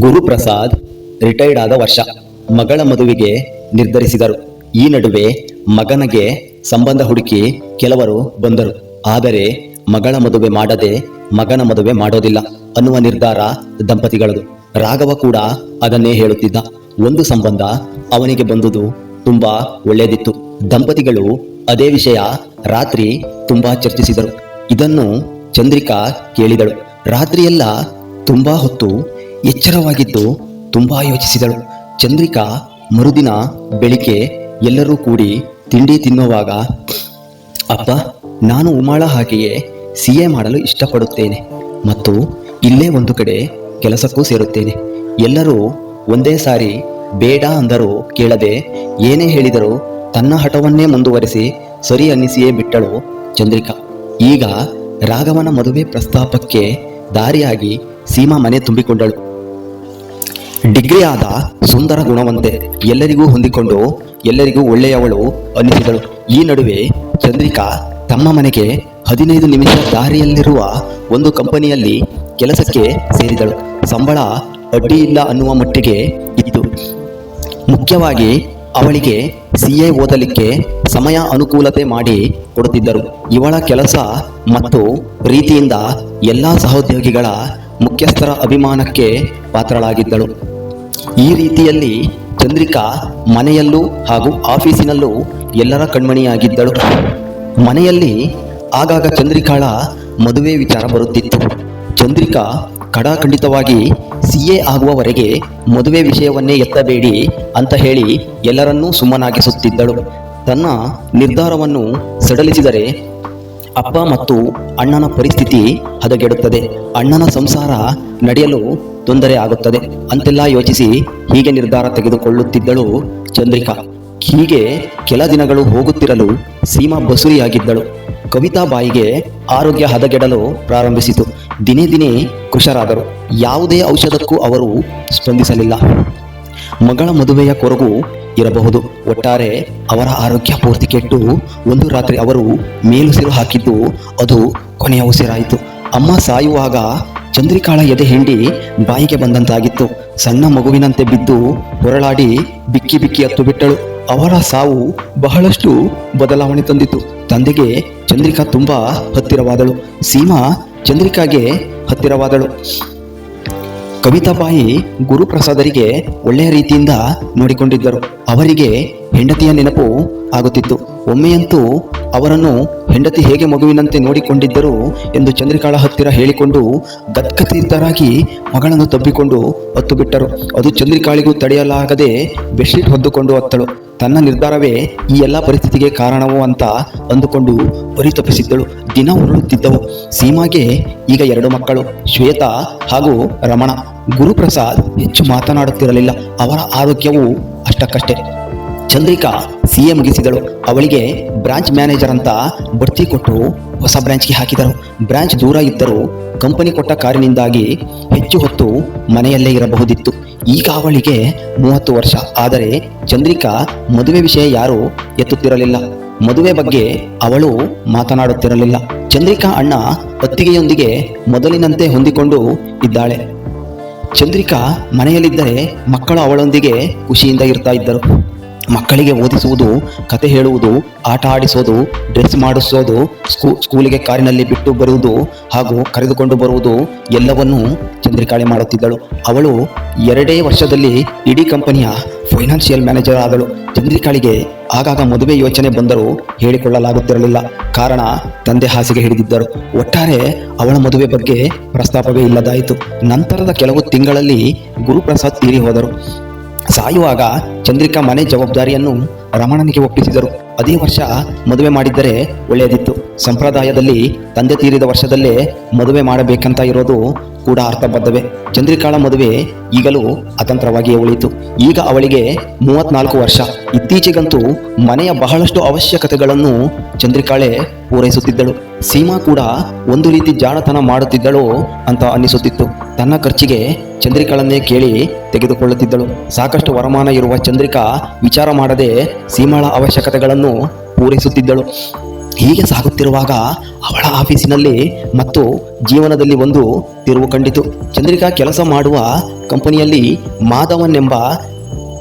Guruprasad retired ಆದ ವರ್ಷ ಮಗಳ ಮದುವೆಗೆ ನಿರ್ಧರಿಸಿದರು. ಈ ನಡುವೆ ಮಗನಿಗೆ ಸಂಬಂಧ ಹುಡುಕಿ ಕೆಲವರು ಬಂದರು. ಆದರೆ ಮಗಳ ಮದುವೆ ಮಾಡದೆ ಮಗನ ಮದುವೆ ಮಾಡೋದಿಲ್ಲ ಅನ್ನುವ ನಿರ್ಧಾರ ದಂಪತಿಗಳದು. ರಾಘವ ಕೂಡ ಅದನ್ನೇ ಹೇಳುತ್ತಿದ್ದ. ಒಂದು ಸಂಬಂಧ ಅವನಿಗೆ ಬಂದುದು ತುಂಬಾ ಒಳ್ಳೆಯದಿತ್ತು ದಂಪತಿಗಳು ಅದೇ ವಿಷಯ ರಾತ್ರಿ ತುಂಬಾ ಚರ್ಚಿಸಿದರು. ಇದನ್ನು ಚಂದ್ರಿಕಾ ಕೇಳಿದಳು. ರಾತ್ರಿಯೆಲ್ಲ ತುಂಬಾ ಹೊತ್ತು ಎಚ್ಚರವಾಗಿದ್ದು ತುಂಬಾ ಯೋಚಿಸಿದಳು. ಚಂದ್ರಿಕಾ ಮರುದಿನ ಬೆಳಿಗ್ಗೆ ಎಲ್ಲರೂ ಕೂಡಿ ತಿಂಡಿ ತಿನ್ನುವಾಗ, ಅಪ್ಪ, ನಾನು ಉಮಾಳ ಹಾಗೆಯೇ ಸಿ ಎ ಮಾಡಲು ಇಷ್ಟಪಡುತ್ತೇನೆ ಮತ್ತು ಇಲ್ಲೇ ಒಂದು ಕಡೆ ಕೆಲಸಕ್ಕೂ ಸೇರುತ್ತೇನೆ. ಎಲ್ಲರೂ ಒಂದೇ ಸಾರಿ ಬೇಡ ಅಂದರೂ ಕೇಳದೆ ಏನೇ ಹೇಳಿದರೂ ತನ್ನ ಹಠವನ್ನೇ ಮುಂದುವರಿಸಿ ಸರಿ ಅನ್ನಿಸಿಯೇ ಬಿಟ್ಟಳು ಚಂದ್ರಿಕಾ. ಈಗ ರಾಘವನ ಮದುವೆ ಪ್ರಸ್ತಾಪಕ್ಕೆ ದಾರಿಯಾಗಿ ಸೀಮಾ ಮನೆ ತುಂಬಿಕೊಂಡಳು. ಡಿಗ್ರಿ ಆದ ಸುಂದರ ಗುಣವಂತೆ ಎಲ್ಲರಿಗೂ ಹೊಂದಿಕೊಂಡು ಎಲ್ಲರಿಗೂ ಒಳ್ಳೆಯವಳು ಅನ್ನಿಸಿದಳು. ಈ ನಡುವೆ ಚಂದ್ರಿಕಾ ತಮ್ಮ ಮನೆಗೆ ಹದಿನೈದು ನಿಮಿಷ ದಾರಿಯಲ್ಲಿರುವ ಒಂದು ಕಂಪನಿಯಲ್ಲಿ ಕೆಲಸಕ್ಕೆ ಸೇರಿದಳು. ಸಂಬಳ ಅಡ್ಡಿ ಇಲ್ಲ ಅನ್ನುವ ಮಟ್ಟಿಗೆ ಇತ್ತು. ಮುಖ್ಯವಾಗಿ ಅವಳಿಗೆ ಸಿ ಎ ಓದಲಿಕ್ಕೆ ಸಮಯ ಅನುಕೂಲತೆ ಮಾಡಿ ಕೊಡುತ್ತಿದ್ದರು. ಇವಳ ಕೆಲಸ ಮತ್ತು ರೀತಿಯಿಂದ ಎಲ್ಲ ಸಹೋದ್ಯೋಗಿಗಳ ಮುಖ್ಯಸ್ಥರ ಅಭಿಮಾನಕ್ಕೆ ಪಾತ್ರಳಾಗಿದ್ದಳು. ಈ ರೀತಿಯಲ್ಲಿ ಚಂದ್ರಿಕಾ ಮನೆಯಲ್ಲೂ ಹಾಗೂ ಆಫೀಸಿನಲ್ಲೂ ಎಲ್ಲರ ಕಣ್ಮಣಿಯಾಗಿದ್ದಳು. ಮನೆಯಲ್ಲಿ ಆಗಾಗ ಚಂದ್ರಿಕಾಳ ಮದುವೆ ವಿಚಾರ ಬರುತ್ತಿತ್ತು. ಚಂದ್ರಿಕಾ ಕಡಾಖಂಡಿತವಾಗಿ ಸಿ ಎ ಆಗುವವರೆಗೆ ಮದುವೆ ವಿಷಯವನ್ನೇ ಎತ್ತಬೇಡಿ ಅಂತ ಹೇಳಿ ಎಲ್ಲರನ್ನೂ ಸುಮ್ಮನಾಗಿಸುತ್ತಿದ್ದಳು. ತನ್ನ ನಿರ್ಧಾರವನ್ನು ಸಡಲಿಸಿದರೆ ಅಪ್ಪ ಮತ್ತು ಅಣ್ಣನ ಪರಿಸ್ಥಿತಿ ಹದಗೆಡುತ್ತದೆ. ಅಣ್ಣನ ಸಂಸಾರ ನಡೆಯಲು ತೊಂದರೆ ಆಗುತ್ತದೆ. ಅಂತೆಲ್ಲ ಯೋಚಿಸಿ ಹೀಗೆ ನಿರ್ಧಾರ ತೆಗೆದುಕೊಳ್ಳುತ್ತಿದ್ದಳು ಚಂದ್ರಿಕಾ. ಹೀಗೆ ಕೆಲ ದಿನಗಳು ಹೋಗುತ್ತಿರಲು ಸೀಮಾ ಬಸುರಿಯಾಗಿದ್ದಳು. ಕವಿತಾ ಬಾಯಿಗೆ ಆರೋಗ್ಯ ಹದಗೆಡಲು ಪ್ರಾರಂಭಿಸಿತು. ದಿನೇ ದಿನೇ ಕುಶರಾದರು. ಯಾವುದೇ ಔಷಧಕ್ಕೂ ಅವರು ಸ್ಪಂದಿಸಲಿಲ್ಲ. ಮಗಳ ಮದುವೆಯ ಕೊರಗು ಇರಬಹುದು. ಒಟ್ಟಾರೆ ಅವರ ಆರೋಗ್ಯ ಪೂರ್ತಿ ಕೆಟ್ಟು ಒಂದು ರಾತ್ರಿ ಅವರು ಮೇಲುಸಿರು ಹಾಕಿದ್ದು ಅದು ಕೊನೆಯ ಉಸಿರಾಯಿತು. ಅಮ್ಮ ಸಾಯುವಾಗ ಚಂದ್ರಿಕಾಳ ಎದೆ ಹಿಂಡಿ ಬಾಯಿಗೆ ಬಂದಂತಾಗಿತ್ತು. ಸಣ್ಣ ಮಗುವಿನಂತೆ ಬಿದ್ದು ಹೊರಳಾಡಿ ಬಿಕ್ಕಿ ಬಿಕ್ಕಿ ಹತ್ತು ಬಿಟ್ಟಳು ಅವರ ಸಾವು ಬಹಳಷ್ಟು ಬದಲಾವಣೆ ತಂದಿತು. ತಂದೆಗೆ ಚಂದ್ರಿಕಾ ತುಂಬಾ ಹತ್ತಿರವಾದಳು. ಸೀಮಾ ಚಂದ್ರಿಕಾಗೆ ಹತ್ತಿರವಾದಳು. ಕವಿತಾಬಾಯಿ ಗುರುಪ್ರಸಾದರಿಗೆ ಒಳ್ಳೆಯ ರೀತಿಯಿಂದ ನೋಡಿಕೊಂಡಿದ್ದರು. ಅವರಿಗೆ ಹೆಂಡತಿಯ ನೆನಪು ಆಗುತ್ತಿತ್ತು. ಒಮ್ಮೆಯಂತೂ ಅವರನ್ನು ಹೆಂಡತಿ ಹೇಗೆ ಮಗುವಿನಂತೆ ನೋಡಿಕೊಂಡಿದ್ದರು ಎಂದು ಚಂದ್ರಿಕಾಳ ಹತ್ತಿರ ಹೇಳಿಕೊಂಡು ಗದ್ಗತೀರ್ಥರಾಗಿ ಮಗಳನ್ನು ತಬ್ಬಿಕೊಂಡು ಹೊತ್ತು ಬಿಟ್ಟರು ಅದು ಚಂದ್ರಿಕಾಳಿಗೂ ತಡೆಯಲಾಗದೆ ಬೆಡ್ಶೀಟ್ ಹೊದ್ದುಕೊಂಡು ಹತ್ತಳು. ತನ್ನ ನಿರ್ಧಾರವೇ ಈ ಎಲ್ಲ ಪರಿಸ್ಥಿತಿಗೆ ಕಾರಣವೋ ಅಂತ ಅಂದುಕೊಂಡು ಪರಿತಪಿಸಿದ್ದಳು ದಿನ ಉರುಳುತ್ತಿದ್ದವು. ಸೀಮಾಗೆ ಈಗ ಎರಡು ಮಕ್ಕಳು, ಶ್ವೇತಾ ಹಾಗೂ ರಮಣ. ಗುರುಪ್ರಸಾದ್ ಹೆಚ್ಚು ಮಾತನಾಡುತ್ತಿರಲಿಲ್ಲ. ಅವರ ಆರೋಗ್ಯವು ಅಷ್ಟಕ್ಕಷ್ಟೇ. ಚಂದ್ರಿಕಾ ಸಿ ಎ ಮುಗಿಸಿದಳು ಅವಳಿಗೆ ಬ್ರಾಂಚ್ ಮ್ಯಾನೇಜರ್ ಅಂತ ಬಡ್ತಿ ಕೊಟ್ಟು ಹೊಸ ಬ್ರಾಂಚ್ಗೆ ಹಾಕಿದರು. ಬ್ರಾಂಚ್ ದೂರ ಇದ್ದರೂ ಕಂಪನಿ ಕೊಟ್ಟ ಕಾರಿನಿಂದಾಗಿ ಹೆಚ್ಚು ಹೊತ್ತು ಮನೆಯಲ್ಲೇ ಇರಬಹುದಿತ್ತು. ಈಗ ಅವಳಿಗೆ ಮೂವತ್ತು ವರ್ಷ. ಆದರೆ ಚಂದ್ರಿಕಾ ಮದುವೆ ವಿಷಯ ಯಾರೂ ಎತ್ತುತ್ತಿರಲಿಲ್ಲ. ಮದುವೆ ಬಗ್ಗೆ ಅವಳು ಮಾತನಾಡುತ್ತಿರಲಿಲ್ಲ. ಚಂದ್ರಿಕಾ ಅಣ್ಣ ಅತ್ತಿಗೆಯೊಂದಿಗೆ ಮೊದಲಿನಂತೆ ಹೊಂದಿಕೊಂಡು ಇದ್ದಾಳೆ. ಚಂದ್ರಿಕಾ ಮನೆಯಲ್ಲಿದ್ದರೆ ಮಕ್ಕಳು ಅವಳೊಂದಿಗೆ ಖುಷಿಯಿಂದ ಇರ್ತಾ ಇದ್ದರು. ಮಕ್ಕಳಿಗೆ ಓದಿಸುವುದು, ಕತೆ ಹೇಳುವುದು, ಆಟ ಆಡಿಸೋದು, ಡ್ರೆಸ್ ಮಾಡಿಸೋದು, ಸ್ಕೂ, ಸ್ಕೂಲಿಗೆ ಕಾರಿನಲ್ಲಿ ಬಿಟ್ಟು ಬರುವುದು ಹಾಗೂ ಕರೆದುಕೊಂಡು ಬರುವುದು ಎಲ್ಲವನ್ನೂ ಚಂದ್ರಿಕಾಳೆ ಮಾಡುತ್ತಿದ್ದಳು. ಅವಳು ಎರಡೇ ವರ್ಷದಲ್ಲಿ ಇಡೀ ಕಂಪನಿಯ ಫೈನಾನ್ಷಿಯಲ್ ಮ್ಯಾನೇಜರ್ ಆದಳು. ಚಂದ್ರಿಕಾಳಿಗೆ ಆಗಾಗ ಮದುವೆ ಯೋಚನೆ ಬಂದರೂ ಹೇಳಿಕೊಳ್ಳಲಾಗುತ್ತಿರಲಿಲ್ಲ. ಕಾರಣ ತಂದೆ ಹಾಸಿಗೆ ಹಿಡಿದಿದ್ದರು. ಒಟ್ಟಾರೆ ಅವಳ ಮದುವೆ ಬಗ್ಗೆ ಪ್ರಸ್ತಾಪವೇ ಇಲ್ಲದಾಯಿತು. ನಂತರದ ಕೆಲವು ತಿಂಗಳಲ್ಲಿ ಗುರುಪ್ರಸಾದ್ ತೀರಿ ಹೋದರು. ಸಾಯುವಾಗ ಚಂದ್ರಿಕಾ ಮನೆ ಜವಾಬ್ದಾರಿಯನ್ನು ರಮಣನಿಗೆ ಒಪ್ಪಿಸಿದರು. ಅದೇ ವರ್ಷ ಮದುವೆ ಮಾಡಿದ್ದರೆ ಒಳ್ಳೆಯದಿತ್ತು. ಸಂಪ್ರದಾಯದಲ್ಲಿ ತಂದೆ ತೀರಿದ ವರ್ಷದಲ್ಲೇ ಮದುವೆ ಮಾಡಬೇಕಂತ ಇರೋದು ಕೂಡ ಅರ್ಥಬದ್ಧವೇ. ಚಂದ್ರಿಕಾಳ ಮದುವೆ ಈಗಲೂ ಅತಂತ್ರವಾಗಿಯೇ ಉಳಿಯಿತು. ಈಗ ಅವಳಿಗೆ ಮೂವತ್ನಾಲ್ಕು ವರ್ಷ. ಇತ್ತೀಚೆಗಂತೂ ಮನೆಯ ಬಹಳಷ್ಟು ಅವಶ್ಯಕತೆಗಳನ್ನು ಚಂದ್ರಿಕಾಳೆ ಪೂರೈಸುತ್ತಿದ್ದಳು. ಸೀಮಾ ಕೂಡ ಒಂದು ರೀತಿ ಜಾಣತನ ಮಾಡುತ್ತಿದ್ದಳು ಅಂತ ಅನ್ನಿಸುತ್ತಿತ್ತು. ತನ್ನ ಖರ್ಚಿಗೆ ಚಂದ್ರಿಕಾಳನ್ನೇ ಕೇಳಿ ತೆಗೆದುಕೊಳ್ಳುತ್ತಿದ್ದಳು. ಸಾಕಷ್ಟು ವರಮಾನ ಇರುವ ಚಂದ್ರಿಕಾ ವಿಚಾರ ಮಾಡದೆ ಸೀಮಾಳ ಅವಶ್ಯಕತೆಗಳನ್ನು ಪೂರೈಸುತ್ತಿದ್ದಳು. ಹೀಗೆ ಸಾಗುತ್ತಿರುವಾಗ ಅವಳ ಆಫೀಸಿನಲ್ಲಿ ಮತ್ತು ಜೀವನದಲ್ಲಿ ಒಂದು ತಿರುವು ಕಂಡಿತು. ಚಂದ್ರಿಕಾ ಕೆಲಸ ಮಾಡುವ ಕಂಪನಿಯಲ್ಲಿ ಮಾಧವನ್ ಎಂಬ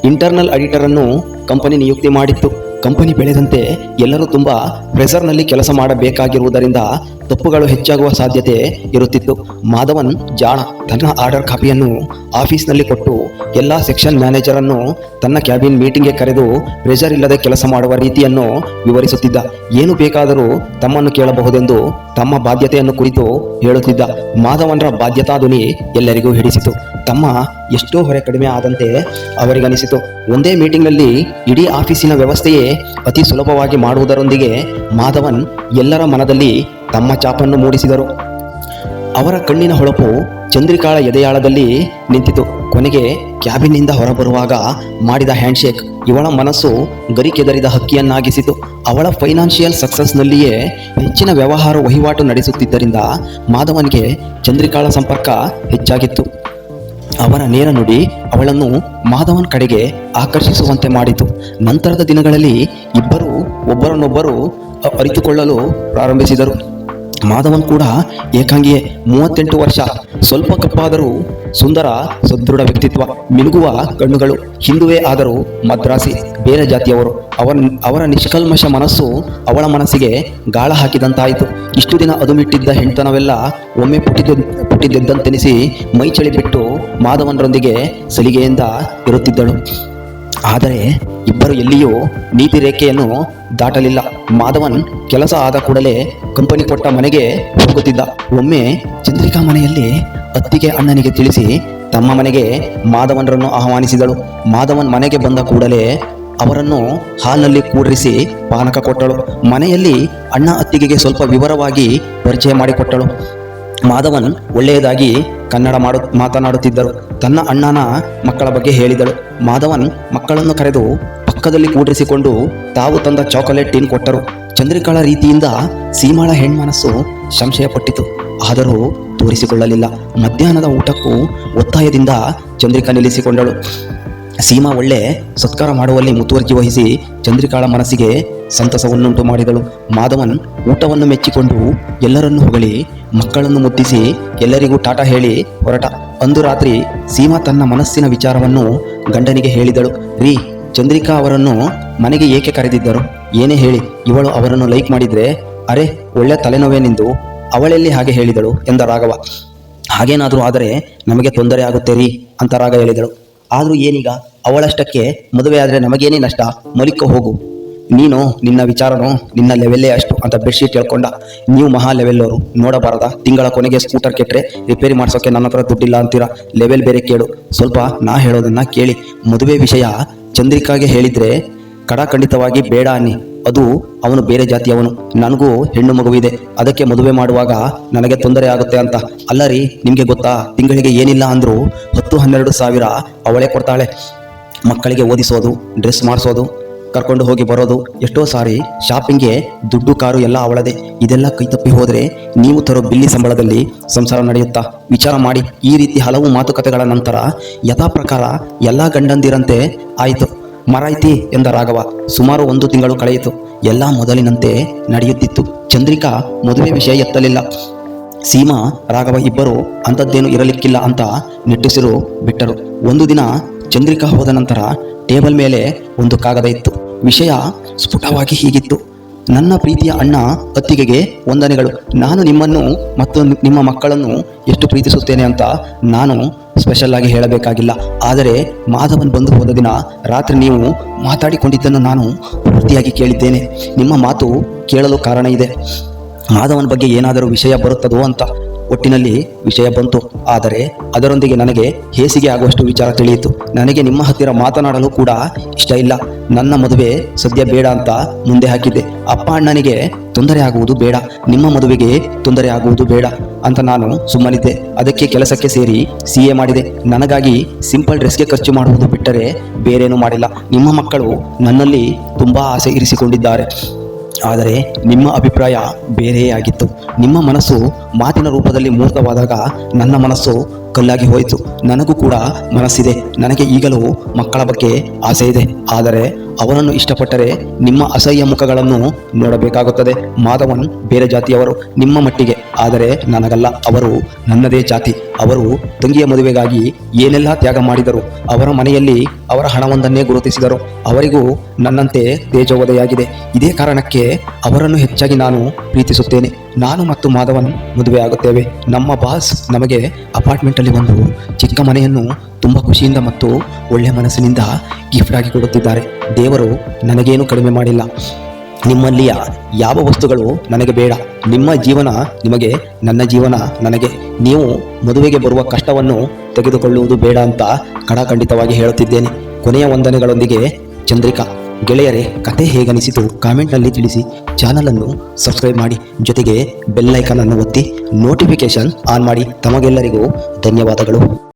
ಇಂಟರ್ನಲ್ ಅಡಿಟರನ್ನು ಕಂಪನಿ ನಿಯುಕ್ತಿ ಮಾಡಿತ್ತು. ಕಂಪನಿ ಬೆಳೆದಂತೆ ಎಲ್ಲರೂ ತುಂಬ ಪ್ರೆಸರ್ನಲ್ಲಿ ಕೆಲಸ ಮಾಡಬೇಕಾಗಿರುವುದರಿಂದ ತಪ್ಪುಗಳು ಹೆಚ್ಚಾಗುವ ಸಾಧ್ಯತೆ ಇರುತ್ತಿತ್ತು. ಮಾಧವನ್ ಜಾಣ ತನ್ನ ಆರ್ಡರ್ ಕಾಪಿಯನ್ನು ಆಫೀಸ್ನಲ್ಲಿ ಕೊಟ್ಟು ಎಲ್ಲ ಸೆಕ್ಷನ್ ಮ್ಯಾನೇಜರನ್ನು ತನ್ನ ಕ್ಯಾಬಿನ್ ಮೀಟಿಂಗ್ಗೆ ಕರೆದು ಪ್ರೆಷರ್ ಇಲ್ಲದೆ ಕೆಲಸ ಮಾಡುವ ರೀತಿಯನ್ನು ವಿವರಿಸುತ್ತಿದ್ದ. ಏನು ಬೇಕಾದರೂ ತಮ್ಮನ್ನು ಕೇಳಬಹುದೆಂದು ತಮ್ಮ ಬಾಧ್ಯತೆಯನ್ನು ಕುರಿತು ಹೇಳುತ್ತಿದ್ದ ಮಾಧವನರ ಬಾಧ್ಯತಾ ಧ್ವನಿ ಎಲ್ಲರಿಗೂ ಹಿಡಿಸಿತು. ತಮ್ಮ ಎಷ್ಟೋ ಹೊರೆ ಕಡಿಮೆ ಆದಂತೆ ಅವರಿಗನಿಸಿತು. ಒಂದೇ ಮೀಟಿಂಗ್ನಲ್ಲಿ ಇಡೀ ಆಫೀಸಿನ ವ್ಯವಸ್ಥೆಯೇ ಅತಿ ಸುಲಭವಾಗಿ ಮಾಡುವುದರೊಂದಿಗೆ ಮಾಧವನ್ ಎಲ್ಲರ ಮನದಲ್ಲಿ ತಮ್ಮ ಚಾಪನ್ನು ಮೂಡಿಸಿದರು. ಅವರ ಕಣ್ಣಿನ ಹೊಳಪು ಚಂದ್ರಿಕಾಳ ಎದೆಯಾಳದಲ್ಲಿ ನಿಂತಿತು. ಕೊನೆಗೆ ಕ್ಯಾಬಿನ್ನಿಂದ ಹೊರಬರುವಾಗ ಮಾಡಿದ ಹ್ಯಾಂಡ್ಶೇಕ್ ಇವಳ ಮನಸ್ಸು ಗರಿಕೆದರಿದ ಹಕ್ಕಿಯನ್ನಾಗಿಸಿತು. ಅವಳ ಫೈನಾನ್ಷಿಯಲ್ ಸಕ್ಸಸ್ನಲ್ಲಿಯೇ ಹೆಚ್ಚಿನ ವ್ಯವಹಾರ ವಹಿವಾಟು ನಡೆಸುತ್ತಿದ್ದರಿಂದ ಮಾಧವನಿಗೆ ಚಂದ್ರಿಕಾಳ ಸಂಪರ್ಕ ಹೆಚ್ಚಾಗಿತ್ತು. ಅವರ ನೇರ ನುಡಿ ಅವಳನ್ನು ಮಾಧವನ್ ಕಡೆಗೆ ಆಕರ್ಷಿಸುವಂತೆ ಮಾಡಿತು. ನಂತರದ ದಿನಗಳಲ್ಲಿ ಇಬ್ಬರು ಒಬ್ಬರನ್ನೊಬ್ಬರು ಅರಿತುಕೊಳ್ಳಲು ಪ್ರಾರಂಭಿಸಿದರು. ಮಾಧವನ್ ಕೂಡ ಏಕಾಂಗಿಯೇ ಮೂವತ್ತೆಂಟು ವರ್ಷ. ಸ್ವಲ್ಪ ಕಪ್ಪಾದರೂ ಸುಂದರ ಸದೃಢ ವ್ಯಕ್ತಿತ್ವ ಮಿನುಗುವ ಕಣ್ಣುಗಳು. ಹಿಂದುವೇ ಆದರೂ ಮದ್ರಾಸಿ, ಬೇರೆ ಜಾತಿಯವರು. ಅವರ ಅವರ ನಿಷ್ಕಲ್ಮಶ ಮನಸ್ಸು ಅವಳ ಮನಸ್ಸಿಗೆ ಗಾಳ ಹಾಕಿದಂತಾಯಿತು. ಇಷ್ಟು ದಿನ ಅದುಮಿಟ್ಟಿದ್ದ ಹೆಣ್ತನವೆಲ್ಲ ಒಮ್ಮೆ ಪುಟಿದ ಪುಟ್ಟಿದ್ದಂತೆನಿಸಿ ಮೈ ಚಳಿ ಬಿಟ್ಟು ಮಾಧವನರೊಂದಿಗೆ ಸಲಿಗೆಯಿಂದ ಇರುತ್ತಿದ್ದಳು. ಆದರೆ ಇಬ್ಬರು ಎಲ್ಲಿಯೂ ನೀತಿ ರೇಖೆಯನ್ನು ದಾಟಲಿಲ್ಲ. ಮಾಧವನ್ ಕೆಲಸ ಆದ ಕೂಡಲೇ ಕಂಪನಿ ಕೊಟ್ಟ ಮನೆಗೆ ಹೋಗುತ್ತಿದ್ದ. ಒಮ್ಮೆ ಚಂದ್ರಿಕಾ ಮನೆಯಲ್ಲಿ ಅತ್ತಿಗೆ ಅಣ್ಣನಿಗೆ ತಿಳಿಸಿ ತಮ್ಮ ಮನೆಗೆ ಮಾಧವನರನ್ನು ಆಹ್ವಾನಿಸಿದಳು. ಮಾಧವನ್ ಮನೆಗೆ ಬಂದ ಕೂಡಲೇ ಅವರನ್ನು ಹಾಲ್ನಲ್ಲಿ ಕೂರಿಸಿ ಪಾನಕ ಕೊಟ್ಟಳು. ಮನೆಯಲ್ಲಿ ಅಣ್ಣ ಅತ್ತಿಗೆಗೆ ಸ್ವಲ್ಪ ವಿವರವಾಗಿ ಪರಿಚಯ ಮಾಡಿಕೊಟ್ಟಳು. ಮಾಧವನ್ ಒಳ್ಳೆಯದಾಗಿ ಕನ್ನಡ ಮಾಡು, ಮಾತನಾಡುತ್ತಿದ್ದರು. ತನ್ನ ಅಣ್ಣನ ಮಕ್ಕಳ ಬಗ್ಗೆ ಹೇಳಿದಳು. ಮಾಧವನ್ ಮಕ್ಕಳನ್ನು ಕರೆದು ಪಕ್ಕದಲ್ಲಿ ಕೂಡಿರಿಸಿಕೊಂಡು ತಾವು ತಂದ ಚಾಕೊಲೇಟ್ ಟೀನ್ ಕೊಟ್ಟರು. ಚಂದ್ರಿಕಾಳ ರೀತಿಯಿಂದ ಸೀಮಾಳ ಹೆಣ್ಮನಸ್ಸು ಸಂಶಯಪಟ್ಟಿತು. ಆದರೂ ತೋರಿಸಿಕೊಳ್ಳಲಿಲ್ಲ. ಮಧ್ಯಾಹ್ನದ ಊಟಕ್ಕೂ ಒತ್ತಾಯದಿಂದ ಚಂದ್ರಿಕಾ ನಿಲ್ಲಿಸಿಕೊಂಡಳು. ಸೀಮಾ ಒಳ್ಳೆ ಸತ್ಕಾರ ಮಾಡುವಲ್ಲಿ ಮುತುವರ್ಜಿ ವಹಿಸಿ ಚಂದ್ರಿಕಾಳ ಮನಸ್ಸಿಗೆ ಸಂತಸವನ್ನುಂಟು ಮಾಡಿದಳು. ಮಾಧವನ್ ಊಟವನ್ನು ಮೆಚ್ಚಿಕೊಂಡು ಎಲ್ಲರನ್ನು ಹೊಗಳಿ ಮಕ್ಕಳನ್ನು ಮುದ್ದಿಸಿ ಎಲ್ಲರಿಗೂ ಟಾಟಾ ಹೇಳಿ ಹೊರಟ. ಅಂದು ರಾತ್ರಿ ಸೀಮಾ ತನ್ನ ಮನಸ್ಸಿನ ವಿಚಾರವನ್ನು ಗಂಡನಿಗೆ ಹೇಳಿದಳು. ರೀ, ಚಂದ್ರಿಕಾ ಅವರನ್ನು ಮನೆಗೆ ಏಕೆ ಕರೆದಿದ್ದರು? ಏನೇ ಹೇಳಿ, ಇವಳು ಅವರನ್ನು ಲೈಕ್ ಮಾಡಿದ್ರೆ ಅರೆ, ಒಳ್ಳೆ ತಲೆನೋವೇನೆಂದು ಅವಳೆಲ್ಲಿ ಹಾಗೆ ಹೇಳಿದಳು ಎಂದ ರಾಘವ. ಹಾಗೇನಾದರೂ ಆದರೆ ನಮಗೆ ತೊಂದರೆ ಆಗುತ್ತೆ ರೀ, ಅಂತ ರಾಗ ಹೇಳಿದಳು. ಆದರೂ ಏನೀಗ? ಅವಳಷ್ಟಕ್ಕೆ ಮದುವೆ ಆದರೆ ನಮಗೇನೇ ನಷ್ಟ? ಮಲಿಕ ಹೋಗು. ನೀನು ನಿನ್ನ ವಿಚಾರನೋ ನಿನ್ನ ಲೆವೆಲ್ಲೇ ಅಷ್ಟು ಅಂತ ಬೆಡ್ಶೀಟ್ ಹೇಳ್ಕೊಂಡ, ನೀವು ಮಹಾ ಲೆವೆಲ್ಲವರು ನೋಡಬಾರದ? ತಿಂಗಳ ಕೊನೆಗೆ ಸ್ಕೂಟರ್ ಕೆಟ್ಟರೆ ರಿಪೇರಿ ಮಾಡಿಸೋಕೆ ನನ್ನ ಹತ್ರ ದುಡ್ಡಿಲ್ಲ ಅಂತೀರಾ? ಲೆವೆಲ್ ಬೇರೆ ಕೇಳು ಸ್ವಲ್ಪ ನಾ ಹೇಳೋದನ್ನ ಕೇಳಿ. ಮದುವೆ ವಿಷಯ ಚಂದ್ರಿಕಾಗೆ ಹೇಳಿದ್ರೆ ಕಡಾಖಂಡಿತವಾಗಿ ಬೇಡ ಅನ್ನಿ. ಅದು ಅವನು ಬೇರೆ ಜಾತಿಯವನು ನನಗೂ ಹೆಣ್ಣು ಮಗುವಿದೆ ಅದಕ್ಕೆ ಮದುವೆ ಮಾಡುವಾಗ ನನಗೆ ತೊಂದರೆ ಆಗುತ್ತೆ ಅಂತ. ಅಲ್ಲ ರೀ, ನಿಮಗೆ ಗೊತ್ತಾ? ತಿಂಗಳಿಗೆ ಏನಿಲ್ಲ ಅಂದರೂ ಹತ್ತು ಹನ್ನೆರಡು ಸಾವಿರ ಅವಳೇ ಕೊಡ್ತಾಳೆ. ಮಕ್ಕಳಿಗೆ ಓದಿಸೋದು, ಡ್ರೆಸ್ ಮಾಡಿಸೋದು, ಕರ್ಕೊಂಡು ಹೋಗಿ ಬರೋದು, ಎಷ್ಟೋ ಸಾರಿ ಶಾಪಿಂಗ್ಗೆ ದುಡ್ಡು, ಕಾರು ಎಲ್ಲ ಅವಳದೆ. ಇದೆಲ್ಲ ಕೈತಪ್ಪಿ ಹೋದರೆ ನೀವು ತರೋ ಬಿಲ್ಲಿ ಸಂಬಳದಲ್ಲಿ ಸಂಸಾರ ನಡೆಯುತ್ತಾ? ವಿಚಾರ ಮಾಡಿ. ಈ ರೀತಿ ಹಲವು ಮಾತುಕತೆಗಳ ನಂತರ ಯಥಾ ಪ್ರಕಾರ ಎಲ್ಲ ಗಂಡಂದಿರಂತೆ ಆಯಿತು. ಮರಾಯ್ತಿ ಎಂದ ರಾಘವ. ಸುಮಾರು ಒಂದು ತಿಂಗಳು ಕಳೆಯಿತು. ಎಲ್ಲ ಮೊದಲಿನಂತೆ ನಡೆಯುತ್ತಿತ್ತು. ಚಂದ್ರಿಕಾ ಮದುವೆ ವಿಷಯ ಎತ್ತಲಿಲ್ಲ. ಸೀಮಾ, ರಾಘವ ಇಬ್ಬರು ಅಂಥದ್ದೇನು ಇರಲಿಕ್ಕಿಲ್ಲ ಅಂತ ನಿಟ್ಟುಸಿರು ಬಿಟ್ಟರು. ಒಂದು ದಿನ ಚಂದ್ರಿಕಾ ಹೋದ ನಂತರ ಟೇಬಲ್ ಮೇಲೆ ಒಂದು ಕಾಗದ ಇತ್ತು. ವಿಷಯ ಸ್ಫುಟವಾಗಿ ಹೀಗಿತ್ತು. ನನ್ನ ಪ್ರೀತಿಯ ಅಣ್ಣ ಅತ್ತಿಗೆಗೆ ವಂದನೆಗಳು. ನಾನು ನಿಮ್ಮನ್ನು ಮತ್ತು ನಿಮ್ಮ ಮಕ್ಕಳನ್ನು ಎಷ್ಟು ಪ್ರೀತಿಸುತ್ತೇನೆ ಅಂತ ನಾನು ಸ್ಪೆಷಲ್ ಆಗಿ ಹೇಳಬೇಕಾಗಿಲ್ಲ. ಆದರೆ ಮಾಧವನ್ ಬಂದು ಹೋದ ದಿನ ರಾತ್ರಿ ನೀವು ಮಾತಾಡಿಕೊಂಡಿದ್ದನ್ನು ನಾನು ಪೂರ್ತಿಯಾಗಿ ಕೇಳಿದ್ದೇನೆ. ನಿಮ್ಮ ಮಾತು ಕೇಳಲು ಕಾರಣ ಇದೆ. ಮಾಧವನ್ ಬಗ್ಗೆ ಏನಾದರೂ ವಿಷಯ ಬರುತ್ತದೋ ಅಂತ ಒಟ್ಟಿನಲ್ಲಿ ವಿಷಯ ಬಂತು. ಆದರೆ ಅದರೊಂದಿಗೆ ನನಗೆ ಹೇಸಿಗೆ ಆಗುವಷ್ಟು ವಿಚಾರ ತಿಳಿಯಿತು. ನನಗೆ ನಿಮ್ಮ ಹತ್ತಿರ ಮಾತನಾಡಲು ಕೂಡ ಇಷ್ಟ ಇಲ್ಲ. ನನ್ನ ಮದುವೆ ಸದ್ಯ ಬೇಡ ಅಂತ ಮುಂದೆ ಹಾಕಿದ್ದೆ. ಅಪ್ಪ ಅಣ್ಣನಿಗೆ ತೊಂದರೆ ಆಗುವುದು ಬೇಡ. ನಿಮ್ಮ ಮದುವೆಗೆ ತೊಂದರೆ ಆಗುವುದು ಬೇಡ ಅಂತ ನಾನು ಸುಮ್ಮನಿದ್ದೆ. ಅದಕ್ಕೆ ಕೆಲಸಕ್ಕೆ ಸೇರಿ ಸಿ ಎ ಮಾಡಿದೆ. ನನಗಾಗಿ ಸಿಂಪಲ್ ಡ್ರೆಸ್ಗೆ ಖರ್ಚು ಮಾಡುವುದು ಬಿಟ್ಟರೆ ಬೇರೇನೂ ಮಾಡಿಲ್ಲ. ನಿಮ್ಮ ಮಕ್ಕಳು ನನ್ನಲ್ಲಿ ತುಂಬ ಆಸೆ ಇರಿಸಿಕೊಂಡಿದ್ದಾರೆ ಆದರೆ ನಿಮ್ಮ ಅಭಿಪ್ರಾಯ ಬೇರೆಯೇ ಆಗಿತ್ತು. ನಿಮ್ಮ ಮನಸ್ಸು ಮಾತಿನ ರೂಪದಲ್ಲಿ ಮೂರ್ತವಾದಾಗ ನನ್ನ ಮನಸ್ಸು ಕಲ್ಲಾಗಿ ಹೋಯಿತು. ನನಗೂ ಕೂಡ ಮನಸ್ಸಿದೆ. ನನಗೆ ಈಗಲೂ ಮಕ್ಕಳ ಬಗ್ಗೆ ಆಸೆ ಇದೆ. ಆದರೆ ಅವರನ್ನು ಇಷ್ಟಪಟ್ಟರೆ ನಿಮ್ಮ ಅಸಹ್ಯ ಮುಖಗಳನ್ನು ನೋಡಬೇಕಾಗುತ್ತದೆ. ಮಾಧವನ್ ಬೇರೆ ಜಾತಿಯವರು ನಿಮ್ಮ ಮಟ್ಟಿಗೆ. ಆದರೆ ನನಗಲ್ಲ, ಅವರು ನನ್ನದೇ ಜಾತಿ. ಅವರು ತಂಗಿಯ ಮದುವೆಗಾಗಿ ಏನೆಲ್ಲ ತ್ಯಾಗ ಮಾಡಿದರು. ಅವರ ಮನೆಯಲ್ಲಿ ಅವರ ಹಣವೊಂದನ್ನೇ ಗುರುತಿಸಿದರು. ಅವರಿಗೂ ನನ್ನಂತೆ ತೇಜೋವಧೆಯಾಗಿದೆ. ಇದೇ ಕಾರಣಕ್ಕೆ ಅವರನ್ನು ಹೆಚ್ಚಾಗಿ ನಾನು ಪ್ರೀತಿಸುತ್ತೇನೆ. ನಾನು ಮತ್ತು ಮಾಧವನ್ ಮದುವೆ ಆಗುತ್ತೇವೆ. ನಮ್ಮ ಬಾಸ್ ನಮಗೆ ಅಪಾರ್ಟ್ಮೆಂಟಲ್ಲಿ ಒಂದು ಚಿಕ್ಕ ಮನೆಯನ್ನು ತುಂಬ ಖುಷಿಯಿಂದ ಮತ್ತು ಒಳ್ಳೆಯ ಮನಸ್ಸಿನಿಂದ ಗಿಫ್ಟ್ ಆಗಿ ಕೊಡುತ್ತಿದ್ದಾರೆ. ದೇವರು ನನಗೇನು ಕಡಿಮೆ ಮಾಡಿಲ್ಲ. ನಿಮ್ಮಲ್ಲಿಯ ಯಾವ ವಸ್ತುಗಳು ನನಗೆ ಬೇಡ. ನಿಮ್ಮ ಜೀವನ ನಿಮಗೆ, ನನ್ನ ಜೀವನ ನನಗೆ. ನೀವು ಮದುವೆಗೆ ಬರುವ ಕಷ್ಟವನ್ನು ತೆಗೆದುಕೊಳ್ಳುವುದು ಬೇಡ ಅಂತ ಕಡಾಖಂಡಿತವಾಗಿ ಹೇಳುತ್ತಿದ್ದೇನೆ. ಕೊನೆಯ ವಂದನೆಗಳೊಂದಿಗೆ ಚಂದ್ರಿಕಾ. ಗೆಳೆಯರೇ, ಕತೆ ಹೇಗನಿಸಿತು ಕಾಮೆಂಟ್ನಲ್ಲಿ ತಿಳಿಸಿ. ಚಾನಲನ್ನು ಸಬ್ಸ್ಕ್ರೈಬ್ ಮಾಡಿ. ಜೊತೆಗೆ ಬೆಲ್ ಅನ್ನು ಒತ್ತಿ ನೋಟಿಫಿಕೇಶನ್ ಆನ್ ಮಾಡಿ. ತಮಗೆಲ್ಲರಿಗೂ ಧನ್ಯವಾದಗಳು.